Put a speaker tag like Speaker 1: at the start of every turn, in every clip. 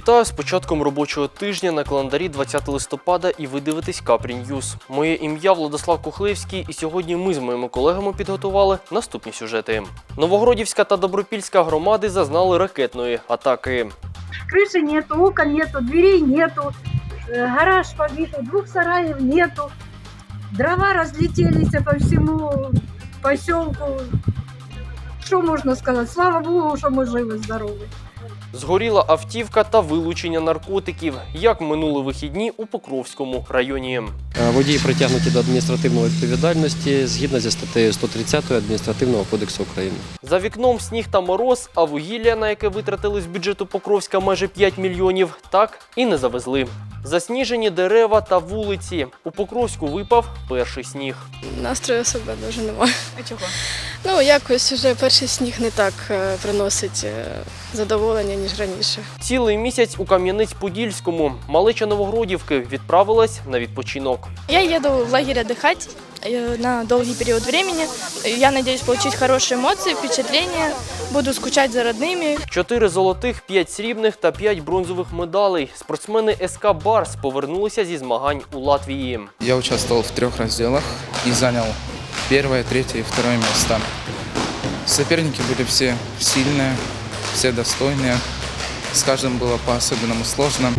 Speaker 1: Вітаю з початком робочого тижня на календарі 20 листопада і ви дивитесь Капрі Ньюз. Моє ім'я Владислав Кухлевський, і сьогодні ми з моїми колегами підготували наступні сюжети. Новогродівська та Добропільська громади зазнали ракетної атаки.
Speaker 2: крыши нету, окон нету, дверей нету, э, гараж побитый, двух сараев нету, дрова разлетелись по всему поселку. Что можно сказать? Слава Богу, что мы живы, здоровы.
Speaker 1: Згоріла автівка та вилучення наркотиків, як минули вихідні у Покровському районі.
Speaker 3: Е, Водії притягнуті до адміністративної відповідальності згідно зі статтею 130 Адміністративного кодексу України.
Speaker 1: За вікном сніг та мороз, а вугілля, на яке витратили з бюджету Покровська майже 5 мільйонів, так і не завезли. Засніжені дерева та вулиці. У Покровську випав перший сніг.
Speaker 4: Настрою себе дуже немає.
Speaker 5: А чого?
Speaker 4: Ну, якось вже перший сніг не так е, приносить е, задоволення, ніж раніше.
Speaker 1: Цілий місяць у Кам'янець-Подільському малеча Новогродівки відправилась на відпочинок.
Speaker 4: Я еду в лагерь отдыхать э, на долгий период времени. Я надеюсь получить хорошие эмоции, впечатления. Буду скучать за родными.
Speaker 1: Чотири золотих, п'ять срібних та п'ять бронзових медалей. Спортсмени СК Барс повернулися зі змагань у Латвії.
Speaker 6: Я участвовал в трех разделах и занял первое, третье и второе место. Соперники были все сильные, все достойные. С каждым было по-особенному сложно.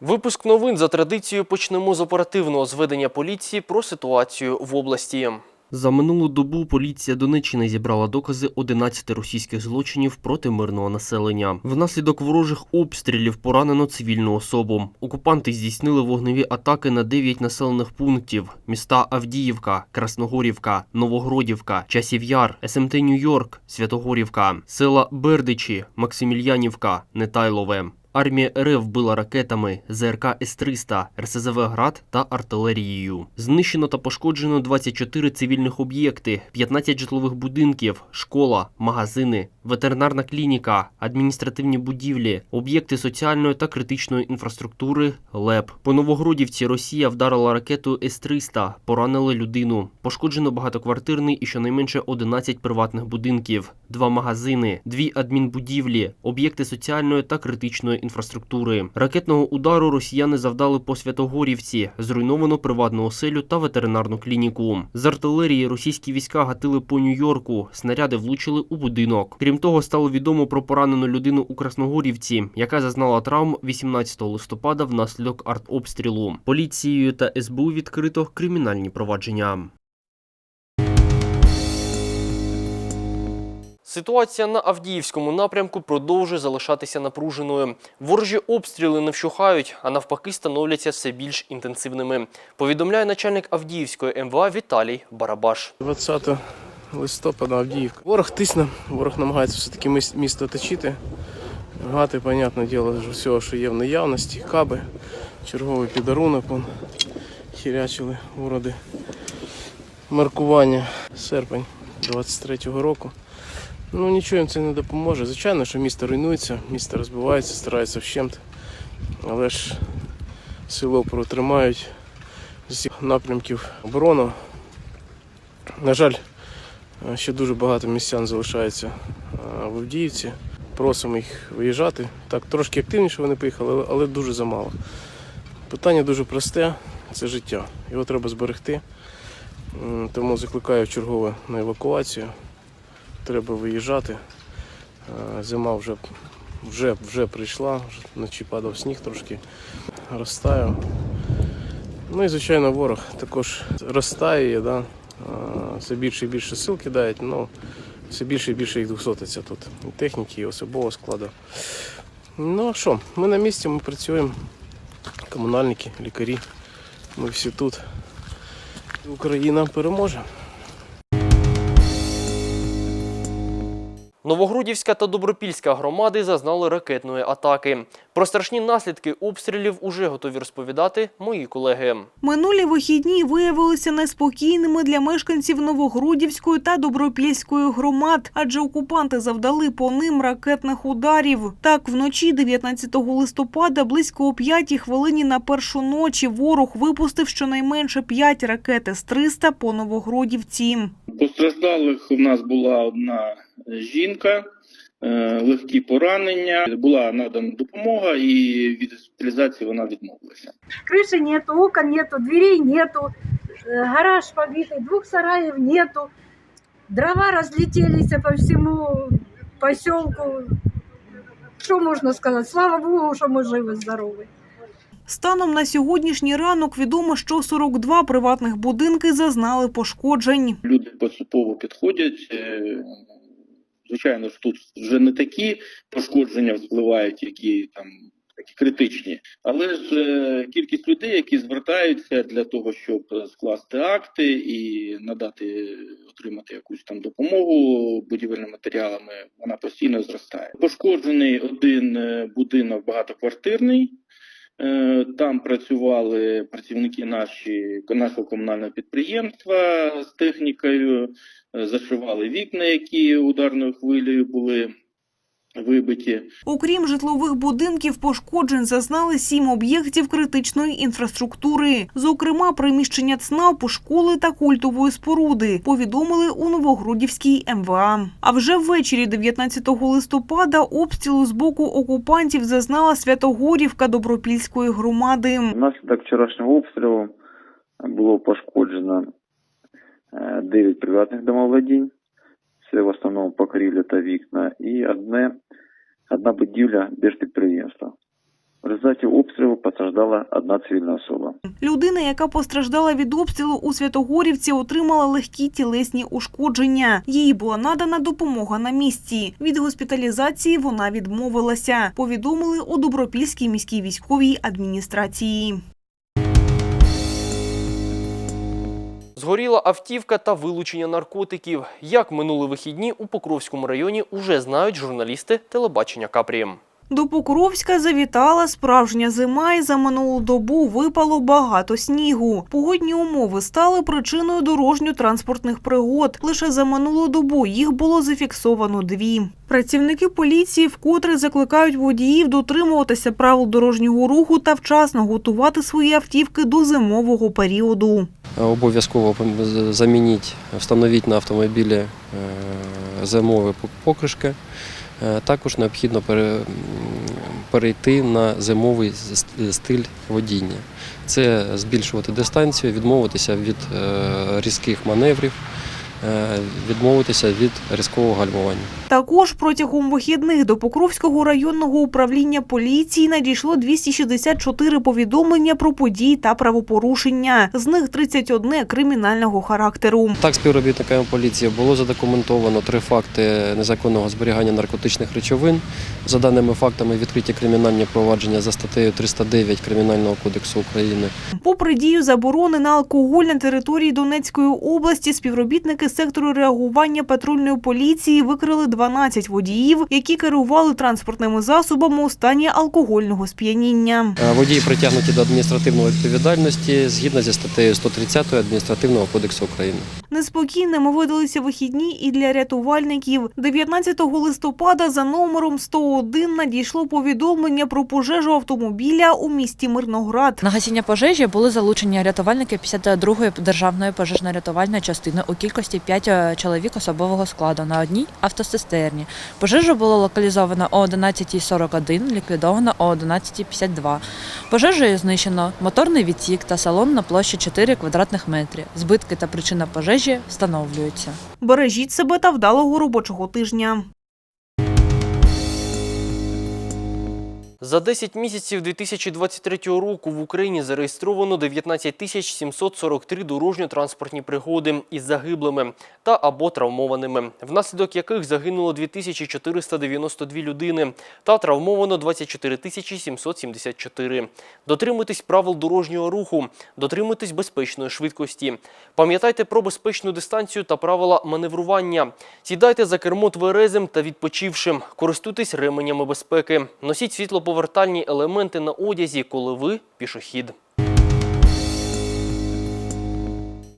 Speaker 1: Випуск новин за традицією почнемо з оперативного зведення поліції про ситуацію в області. За минулу добу поліція Донеччини зібрала докази 11 російських злочинів проти мирного населення. Внаслідок ворожих обстрілів поранено цивільну особу. Окупанти здійснили вогневі атаки на 9 населених пунктів: міста Авдіївка, Красногорівка, Новогродівка, Часів Яр, СМТ Нью-Йорк, Святогорівка, села Бердичі, Максимільянівка, Нетайлове. Армія РФ била ракетами ЗРК С-300, РСЗВ «Град» та артилерією. Знищено та пошкоджено 24 цивільних об'єкти, 15 житлових будинків, школа, магазини, ветеринарна клініка, адміністративні будівлі, об'єкти соціальної та критичної інфраструктури, ЛЕП. По Новогродівці Росія вдарила ракету С-300, поранили людину. Пошкоджено багатоквартирний і щонайменше 11 приватних будинків, два магазини, дві адмінбудівлі, об'єкти соціальної та критичної інфраструктури. Ракетного удару росіяни завдали по Святогорівці, зруйновано приватну оселю та ветеринарну клініку. З артилерії російські війська гатили по Нью-Йорку, снаряди влучили у будинок. Крім того, стало відомо про поранену людину у Красногорівці, яка зазнала травм 18 листопада внаслідок артобстрілу. Поліцією та СБУ відкрито кримінальні провадження. Ситуація на Авдіївському напрямку продовжує залишатися напруженою. Ворожі обстріли не вщухають, а навпаки становляться все більш інтенсивними. Повідомляє начальник Авдіївської МВА Віталій Барабаш.
Speaker 7: 20 листопада Авдіївка. Ворог тисне, ворог намагається все-таки місто оточити. Гати, понятне діло, всього, що є в наявності, каби, черговий підарунок, вон, хірячили уроди. Маркування серпень 23-го року. Ну нічого їм це не допоможе. Звичайно, що місто руйнується, місто розбивається, старається вщент. Але ж село протримають з усіх напрямків оборону. На жаль, ще дуже багато містян залишається е, в Авдіївці. Просимо їх виїжджати. Так, трошки активніше вони поїхали, але- дуже замало. Питання дуже просте це життя. Його треба зберегти. Тому закликаю чергове на евакуацію. Треба виїжджати. Е, Зима вже, вже, вже прийшла, вночі падав сніг трошки, розтаяв. Ну і звичайно ворог також розтаює, да? А, все більше і більше сил кидають, ну все більше і більше їх двохсотиться тут. І техніки, і особового складу. Ну а що, ми на місці, ми працюємо. Комунальники, лікарі. Ми всі тут. Україна переможе.
Speaker 1: Новогрудівська та Добропільська громади зазнали ракетної атаки. Про страшні наслідки обстрілів уже готові розповідати мої колеги.
Speaker 8: Минулі вихідні виявилися неспокійними для мешканців Новогрудівської та Добропільської громад, адже окупанти завдали по ним ракетних ударів. Так, вночі 19 листопада, близько о 5 хвилині на першу ночі, ворог випустив щонайменше 5 ракет С-300 по Новогродівці.
Speaker 9: Постраждалих у нас була одна жінка,
Speaker 5: е, легкі поранення. Була надана допомога, і від госпіталізації вона відмовилася.
Speaker 2: Крыши нету, окон нету, дверей нету, э, гараж побитый, двух сараев нету, дрова разлетелись по всему поселку. Что можно сказать? Слава Богу, что мы живы-здоровы.
Speaker 8: Станом на сьогоднішній ранок відомо, що 42 приватних будинки зазнали пошкоджень.
Speaker 5: Люди поступово підходять. е, Звичайно ж, тут вже не такі пошкодження впливають, які там такі критичні, але ж е, кількість людей, які звертаються для того, щоб скласти акти і надати отримати якусь там допомогу будівельними матеріалами, вона постійно зростає. Пошкоджений один е, будинок багатоквартирний. Е, Там працювали працівники наші, нашого комунального підприємства з технікою, е, зашивали вікна, які ударною хвилею були вибиті.
Speaker 8: Окрім житлових будинків, пошкоджень зазнали сім об'єктів критичної інфраструктури. Зокрема, приміщення ЦНАПу, школи та культової споруди, повідомили у Новогрудівській МВА. А вже ввечері 19 листопада обстрілу з боку окупантів зазнала Святогорівка Добропільської громади.
Speaker 9: Внаслідок вчорашнього обстрілу було пошкоджено 9 приватних домовладінь. Це в основному покрівля та вікна, і одне, одна будівля держпідприємства. В результаті обстрілу постраждала одна цивільна особа.
Speaker 8: Людина, яка постраждала від обстрілу у Святогорівці, отримала легкі тілесні ушкодження. Їй була надана допомога на місці. Від госпіталізації вона відмовилася. Повідомили у Добропільській міській військовій адміністрації.
Speaker 1: Згоріла автівка та вилучення наркотиків. Як минули вихідні у Покровському районі уже знають журналісти телебачення Капрі.
Speaker 8: До Покровська завітала справжня зима, і за минулу добу випало багато снігу. Погодні умови стали причиною дорожньо-транспортних пригод. Лише за минулу добу їх було зафіксовано дві. Працівники поліції вкотре закликають водіїв дотримуватися правил дорожнього руху та вчасно готувати свої автівки до зимового періоду.
Speaker 3: Обов'язково замініть, встановіть на автомобілі е, зимові пок- покришки. Е, Також необхідно пере- перейти на зимовий стиль водіння. Це збільшувати дистанцію, відмовитися від е, різких маневрів, відмовитися від різкого гальмування.
Speaker 8: Також протягом вихідних до Покровського районного управління поліції надійшло 264 повідомлення про події та правопорушення. З них 31 кримінального характеру.
Speaker 3: Так, співробітниками поліції було задокументовано три факти незаконного зберігання наркотичних речовин. За даними фактами, відкриті кримінальні провадження за статтею 309 Кримінального кодексу України.
Speaker 8: Попри дію заборони на алкоголь на території Донецької області, співробітники сектору реагування патрульної поліції викрили 12 водіїв, які керували транспортними засобами у стані алкогольного сп'яніння.
Speaker 3: Е, Водії притягнуті до адміністративної відповідальності згідно зі статтею 130 Адміністративного кодексу України.
Speaker 8: Неспокійними видалися вихідні і для рятувальників. 19 листопада за номером 101 надійшло повідомлення про пожежу автомобіля у місті Мирноград.
Speaker 10: На гасіння пожежі були залучені рятувальники 52-ї державної пожежно-рятувальної частини у кількості 5 чоловік особового складу на одній автоцистерні. Пожежу було локалізовано о 11.41, ліквідовано о 11.52. Пожежею знищено моторний відсік та салон на площі 4 квадратних метри. Збитки та причина пожежі встановлюються.
Speaker 8: Бережіть себе та вдалого робочого тижня.
Speaker 1: За 10 місяців 2023 року в Україні зареєстровано 19 тисяч 743 дорожньо-транспортні пригоди із загиблими та або травмованими, внаслідок яких загинуло 2492 людини та травмовано 24 тисячі 774. Дотримуйтесь правил дорожнього руху, дотримуйтесь безпечної швидкості. Пам'ятайте про безпечну дистанцію та правила маневрування. Сідайте за кермо тверезим та відпочившим. Користуйтесь ременями безпеки. Носіть світлоповертальні елементи на одязі, коли ви пішохід.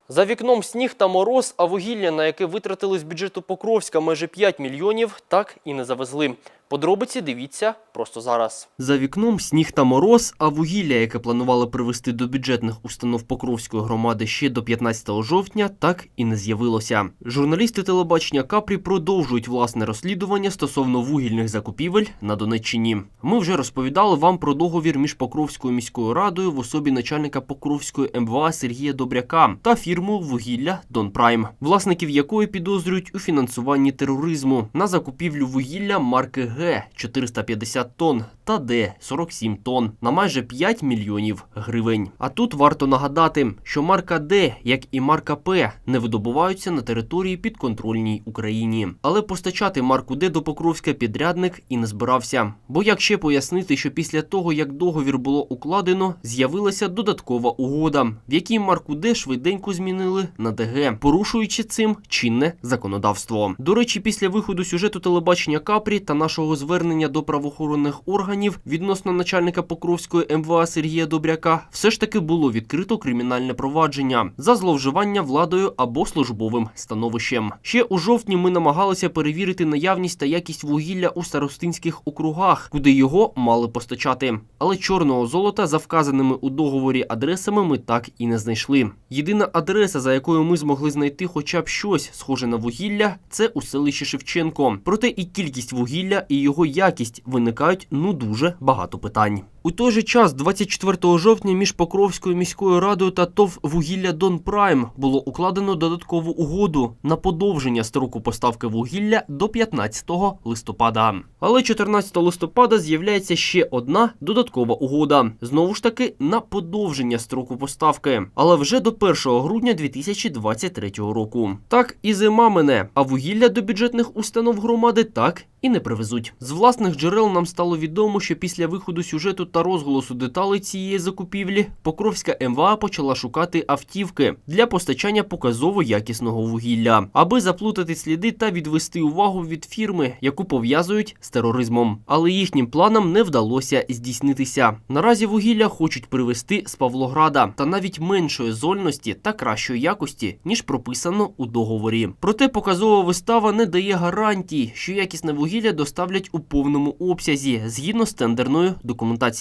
Speaker 1: За вікном сніг та мороз, а вугілля, на яке витратили з бюджету Покровська майже 5 мільйонів, так і не завезли. Подробиці дивіться просто зараз. За вікном сніг та мороз, а вугілля, яке планували привезти до бюджетних установ Покровської громади ще до 15 жовтня, так і не з'явилося. Журналісти телебачення Капрі продовжують власне розслідування стосовно вугільних закупівель на Донеччині. Ми вже розповідали вам про договір між Покровською міською радою в особі начальника Покровської МВА Сергія Добряка та фірмою вугілля Донпрайм, власників якої підозрюють у фінансуванні тероризму на закупівлю вугілля марки Г 450 тонн та Д 47 тонн на майже 5 мільйонів гривень. А тут варто нагадати, що марка Д, як і марка П, не видобуваються на території підконтрольній Україні. Але постачати марку Д до Покровська підрядник і не збирався. Бо як ще пояснити, що після того, як договір було укладено, з'явилася додаткова угода, в якій марку Д швиденько змінили на ДГ, порушуючи цим чинне законодавство. До речі, після виходу сюжету телебачення Капрі та нашого звернення до правоохоронних органів відносно начальника Покровської МВА Сергія Добряка, все ж таки було відкрито кримінальне провадження за зловживання владою або службовим становищем. Ще у жовтні ми намагалися перевірити наявність та якість вугілля у старостинських округах, куди його мали постачати. Але чорного золота за вказаними у договорі адресами ми так і не знайшли. Єдина адреса, за якою ми змогли знайти хоча б щось схоже на вугілля, це у селищі Шевченко. Проте і кількість вугілля, і його якість виникають ну дуже багато питань. У той же час, 24 жовтня, між Покровською міською радою та ТОВ вугілля Дон Прайм було укладено додаткову угоду на подовження строку поставки вугілля до 15 листопада. Але 14 листопада з'являється ще одна додаткова угода. Знову ж таки на подовження строку поставки, але вже до 1 грудня 2023 року. Так і зима мине, а вугілля до бюджетних установ громади так і не привезуть. З власних джерел нам стало відомо, що після виходу сюжету та розголосу деталей цієї закупівлі Покровська МВА почала шукати автівки для постачання показово якісного вугілля, аби заплутати сліди та відвести увагу від фірми, яку пов'язують з тероризмом. Але їхнім планам не вдалося здійснитися. Наразі вугілля хочуть привезти з Павлограда та навіть меншої зольності та кращої якості, ніж прописано у договорі. Проте показова вистава не дає гарантій, що якісне вугілля доставлять у повному обсязі згідно з тендерною документацією.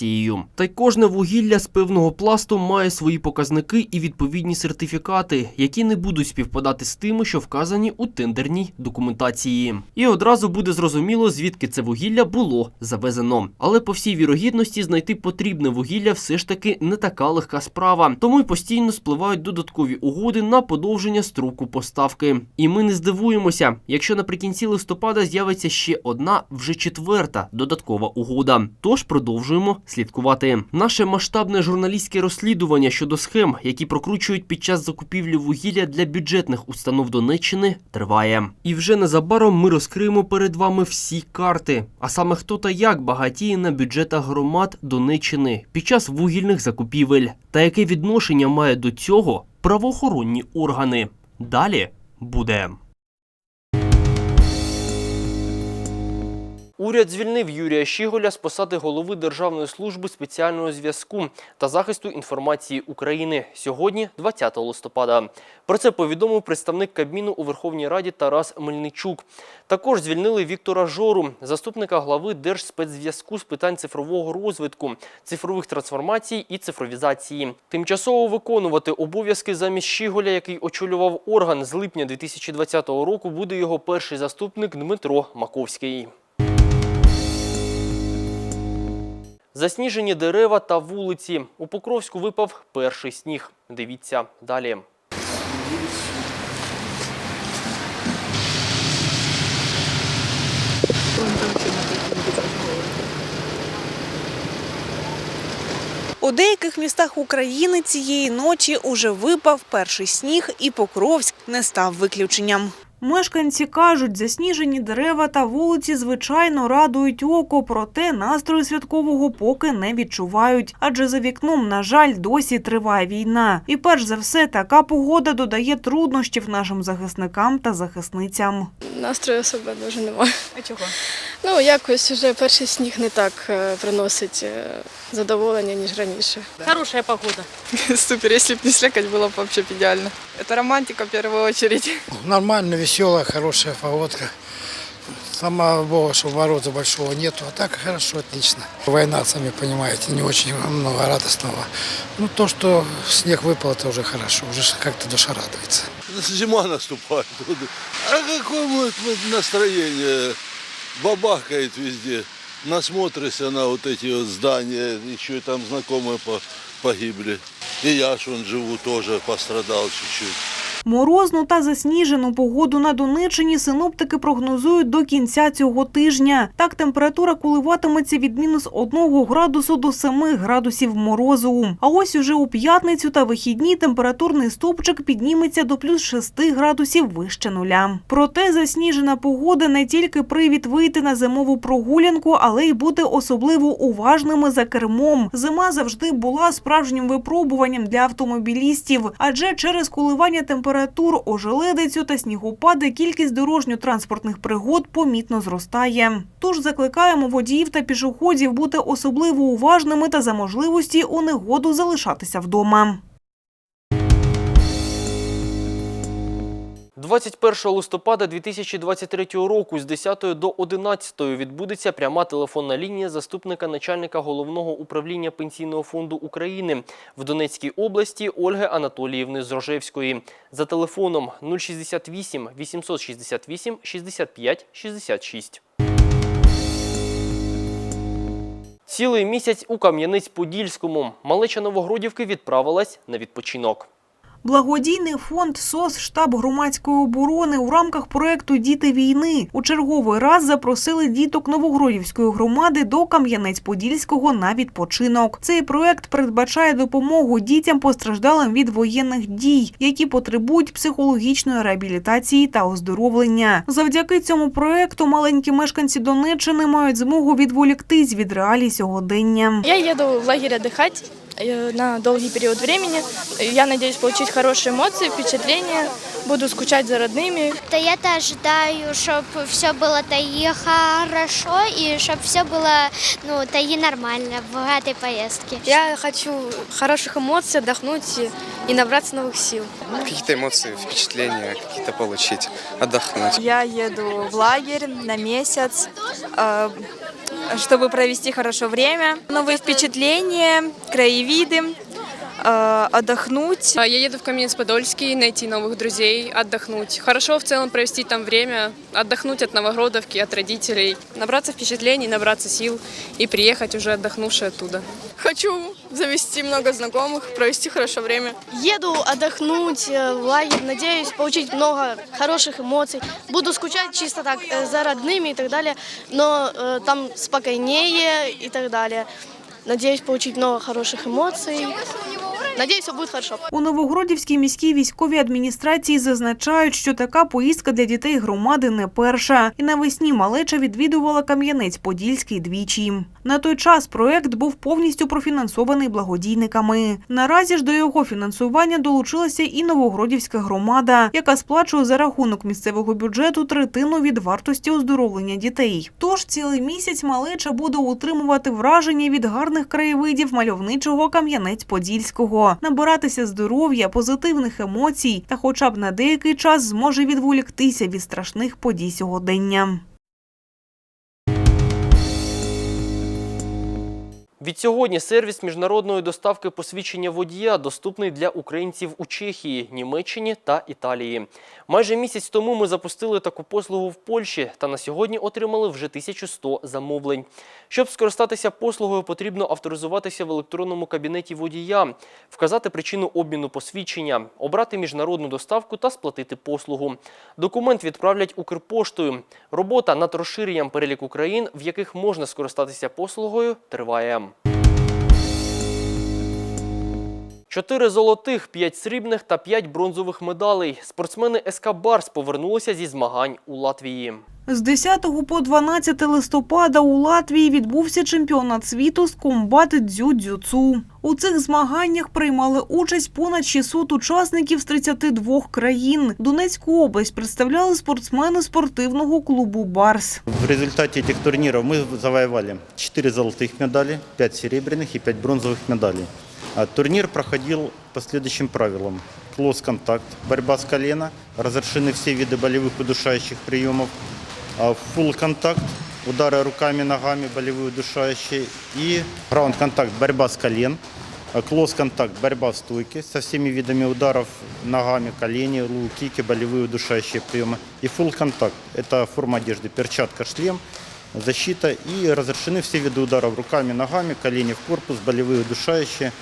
Speaker 1: Та й кожне вугілля з певного пласту має свої показники і відповідні сертифікати, які не будуть співпадати з тими, що вказані у тендерній документації. І одразу буде зрозуміло, звідки це вугілля було завезено. Але по всій вірогідності знайти потрібне вугілля все ж таки не така легка справа. Тому й постійно спливають додаткові угоди на подовження строку поставки. І ми не здивуємося, якщо наприкінці листопада з'явиться ще одна, вже четверта додаткова угода. Тож продовжуємо слідкувати. Наше масштабне журналістське розслідування щодо схем, які прокручують під час закупівлі вугілля для бюджетних установ Донеччини, триває. І вже незабаром ми розкриємо перед вами всі карти, а саме хто та як багатіє на бюджетах громад Донеччини під час вугільних закупівель, та яке відношення має до цього правоохоронні органи. Далі буде. Уряд звільнив Юрія Щіголя з посади голови Державної служби спеціального зв'язку та захисту інформації України сьогодні, 20 листопада. Про це повідомив представник Кабміну у Верховній Раді Тарас Мельничук. Також звільнили Віктора Жору, заступника глави Держспецзв'язку з питань цифрового розвитку, цифрових трансформацій і цифровізації. Тимчасово виконувати обов'язки замість Щіголя, який очолював орган з липня 2020 року, буде його перший заступник Дмитро Маковський. Засніжені дерева та вулиці. У Покровську випав перший сніг. Дивіться далі.
Speaker 8: У деяких містах України цієї ночі уже випав перший сніг, і Покровськ не став виключенням. Мешканці кажуть, засніжені дерева та вулиці звичайно радують око, проте настрою святкового поки не відчувають. Адже за вікном, на жаль, досі триває війна. І перш за все, така погода додає труднощів нашим захисникам та захисницям
Speaker 4: Настрою особи дуже немає.
Speaker 10: А чого?
Speaker 4: Ну, якось вже перший сніг не так е, приносить е, задоволення, ніж раніше.
Speaker 10: Хорошая погода.
Speaker 11: Супер, если бы не слякоть, было бы вообще идеально. Это романтика в первую очередь.
Speaker 12: Нормально, веселая, хорошая погодка. Самого, что мороза большого нету, а так хорошо, отлично. Война, сами понимаете, не очень много радостного. Ну, то, что снег выпал, это уже хорошо, уже ж как-то душа радуется.
Speaker 13: Зима наступает. А какое будет настроение? Бабахает везде. Насмотришься на вот эти вот здания, еще и там знакомые погибли. И я ж вон живу тоже, пострадал чуть-чуть.
Speaker 8: Морозну та засніжену погоду на Донеччині синоптики прогнозують до кінця цього тижня. Так температура коливатиметься від мінус 1 градусу до 7 градусів морозу. А ось уже у п'ятницю та вихідні температурний стовпчик підніметься до плюс 6 градусів вище нуля. Проте засніжена погода не тільки привід вийти на зимову прогулянку, але й бути особливо уважними за кермом. Зима завжди була справжнім випробуванням для автомобілістів, адже через коливання температур, ожеледицю та снігопади кількість дорожньо-транспортних пригод помітно зростає. Тож закликаємо водіїв та пішоходів бути особливо уважними та за можливості у негоду залишатися вдома.
Speaker 1: 21 листопада 2023 року з 10 до 11 відбудеться пряма телефонна лінія заступника начальника головного управління Пенсійного фонду України в Донецькій області Ольги Анатоліївни Зрожевської за телефоном 068 868 65 66. Цілий місяць у Кам'янець-Подільському малеча Новогродівки відправилась на відпочинок.
Speaker 8: Благодійний фонд СОС штаб громадської оборони у рамках проекту Діти війни у черговий раз запросили діток Новогродівської громади до Кам'янець-Подільського на відпочинок. Цей проект передбачає допомогу дітям постраждалим від воєнних дій, які потребують психологічної реабілітації та оздоровлення. Завдяки цьому проекту маленькі мешканці Донеччини мають змогу відволіктись від реалій сьогодення.
Speaker 4: Я еду в лагерь отдыхать э, на долгий период времени. Я надеюсь получить хорошие эмоции, впечатления. Буду скучать за родными.
Speaker 14: Да я-то ожидаю, чтобы все было таи хорошо и чтобы все было, ну, таи нормально в этой поездке.
Speaker 4: Я хочу хороших эмоций, отдохнуть и- и набраться новых сил.
Speaker 6: Какие-то эмоции, впечатления какие-то получить, отдохнуть.
Speaker 11: Я еду в лагерь на месяц, э, чтобы провести хорошо время. Новые впечатления, краевиды, Э, отдохнуть.
Speaker 15: Я еду в Каменец-Подольский, найти новых друзей, отдохнуть. Хорошо в целом провести там время, отдохнуть от Новогродовки, от родителей, набраться впечатлений, набраться сил и приехать уже отдохнувший оттуда. Хочу завести много знакомых, провести хорошо время.
Speaker 4: Еду отдохнуть э, в лагерь, надеюсь получить много хороших эмоций. Буду скучать чисто так э, за родными и так далее, но э, там спокойнее и так далее. Надеюсь получить много хороших эмоций. Надеюсь, все буде хорошо.
Speaker 8: У Новогродівській міській військовій адміністрації зазначають, що така поїздка для дітей громади не перша. І навесні малеча відвідувала Кам'янець-Подільський двічі. На той час проект був повністю профінансований благодійниками. Наразі ж до його фінансування долучилася і Новогродівська громада, яка сплачує за рахунок місцевого бюджету третину від вартості оздоровлення дітей. Тож цілий місяць малеча буде утримувати враження від гарних краєвидів мальовничого Кам'янець-Подільського, набиратися здоров'я, позитивних емоцій та, хоча б на деякий час, зможе відволіктися від страшних подій сьогодення.
Speaker 1: Відсьогодні сервіс міжнародної доставки посвідчення водія доступний для українців у Чехії, Німеччині та Італії. Майже місяць тому ми запустили таку послугу в Польщі та на сьогодні отримали вже 1100 замовлень. Щоб скористатися послугою, потрібно авторизуватися в електронному кабінеті водія, вказати причину обміну посвідчення, обрати міжнародну доставку та сплатити послугу. Документ відправлять Укрпоштою. Робота над розширенням переліку країн, в яких можна скористатися послугою, триває. Чотири золотих, п'ять срібних та п'ять бронзових медалей. Спортсмени СК Барс повернулися зі змагань у Латвії.
Speaker 8: З 10 по 12 листопада у Латвії відбувся чемпіонат світу з комбат дзюдзюцу. У цих змаганнях приймали участь понад 600 учасників з 32 країн. Донецьку область представляли спортсмени спортивного клубу Барс.
Speaker 16: В результате этих турниров мы завоевали 4 золотых медали, 5 серебряных и 5 бронзовых медалей. А Турнир проходил по следующим правилам. Клосс-контакт, борьба с колена, разрешены все виды болевых удушающих приемов, а full контакт, удары руками, ногами, болевые удушающие. И граунд контакт, борьба с колен. Клосс контакт, борьба в стойке со всеми видами ударов ногами, колени, лу, кики, болевые удушающие приемы. И full контакт, это форма одежды, перчатка, шлем, защита. И разрешены все виды ударов руками, ногами, колени в корпус, болевые удушающие.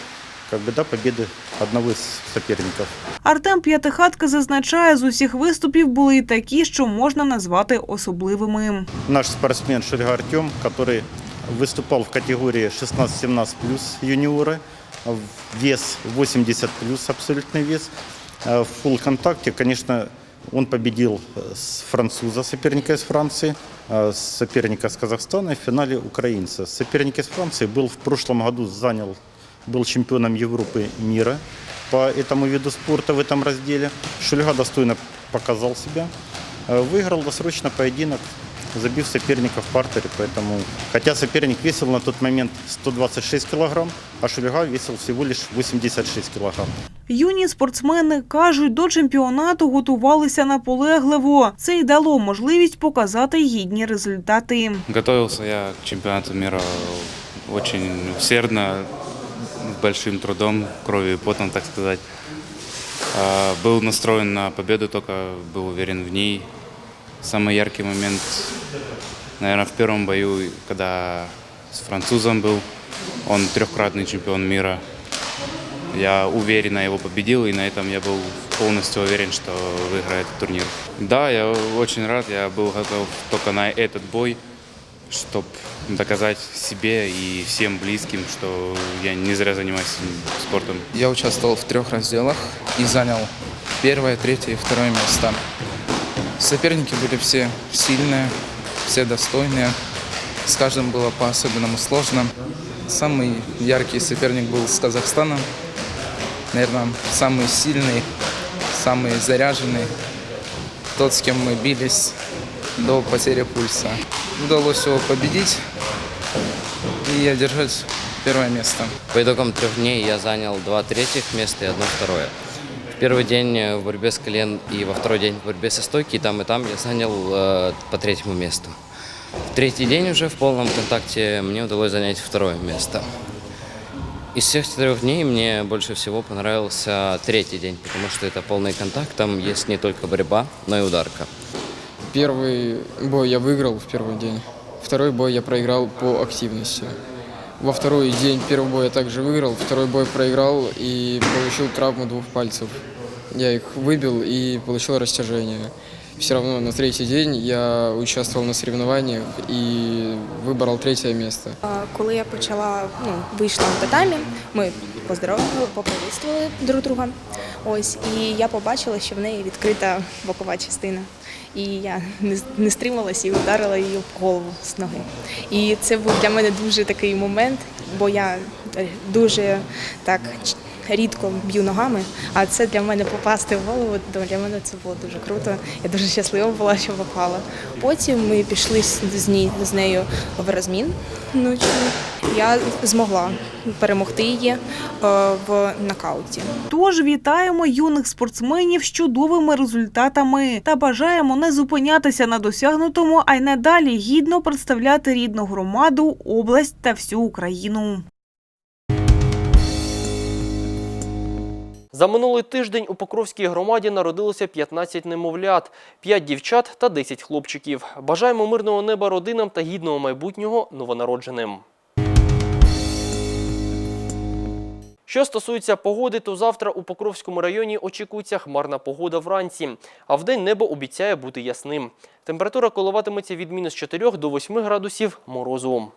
Speaker 16: Как бы, да, победы одного из соперников.
Speaker 8: Артем П'ятихатка зазначає, з усіх виступів були і такі, що можна назвати особливими.
Speaker 16: Наш спортсмен Шульга Артем, который выступал в категории 16-17 плюс юниоры, в вес 80 плюс абсолютный вес. Э, В фулл контакте, конечно, он победил э, с француза, соперника из Франции, э, соперника из Казахстана и в финале украинца. Соперник из Франции был в прошлом году занял, был чемпионом Европы и мира по этому виду спорта в этом разделе. Шульга достойно показал себя. Э, Выиграл досрочно поединок, забив соперника в партере, поэтому... Хотя соперник весил на тот момент 126 килограмм, а Шульга весил всего лишь 86 килограмм.
Speaker 8: Юні спортсмени кажуть, до чемпіонату готувалися наполегливо. Це й дало можливість показати гідні результати.
Speaker 17: Готовился я к чемпионату мира очень усердно, с Большим трудом, кровью и потом, так сказать. А, Был настроен на победу, только был уверен в ней. Самый яркий момент, наверное, в первом бою, когда с французом был. Он трехкратный чемпион мира. Я уверенно его победил, и на этом я был полностью уверен, что выиграет турнир. Да, я очень рад, я был готов только на этот бой, чтобы доказать себе и всем близким, что я не зря занимаюсь спортом.
Speaker 6: Я участвовал в трех разделах и занял первое, третье и второе место. Соперники были все сильные, все достойные. С каждым было по-особенному сложно. Самый яркий соперник был с Казахстана. Наверное, самый сильный, самый заряженный. Тот, с кем мы бились до потери пульса. Удалось его победить и одержать первое место.
Speaker 18: По итогам трех дней я занял два третьих места и одно второе. В первый день э, в борьбе с колен и во второй день в борьбе со стойки, и там и там я занял э, по третьему месту. В третий день уже в полном контакте мне удалось занять второе место. Из всех четырех дней мне больше всего понравился третий день, потому что это полный контакт, там есть не только борьба, но и ударка.
Speaker 19: Первый бой я выиграл в первый день. Второй бой я проиграл по активности. Во второй день первый бой я также выиграл, второй бой проиграл и получил травму двух пальцев. Я их выбил и получил растяжение. Все равно на третий день я участвовал на соревнованиях и выбрал третье место.
Speaker 20: А, Коли я почала, ну, вийшла в татамі, ми поздоровили, поприветствували друг друга. Ось, і я побачила, що в неї відкрита бокова частина. І я не, стрималася і ударила її в голову з ноги. І це був для мене дуже такий момент, бо я е, дуже так рідко б'ю ногами, а це для мене попасти в голову, то для мене це було дуже круто. Я дуже щаслива була, що попала. Потім ми пішли з, нею в розмін ночі. Я змогла перемогти її е, в нокауті.
Speaker 8: Тож вітаємо юних спортсменів з чудовими результатами та бажаємо не зупинятися на досягнутому, а й надалі гідно представляти рідну громаду, область та всю Україну.
Speaker 1: За минулий тиждень у Покровській громаді народилося 15 немовлят, 5 дівчат та 10 хлопчиків. Бажаємо мирного неба родинам та гідного майбутнього новонародженим. Що стосується погоди, то завтра у Покровському районі очікується хмарна погода вранці, а вдень небо обіцяє бути ясним. Температура коливатиметься від мінус 4 до 8 градусів морозу.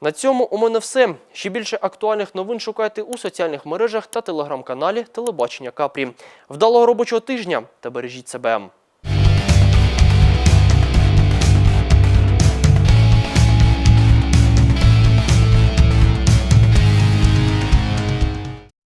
Speaker 1: На цьому у мене все. Ще більше актуальних новин шукайте у соціальних мережах та телеграм-каналі Телебачення Капрі. Вдалого робочого тижня та бережіть себе.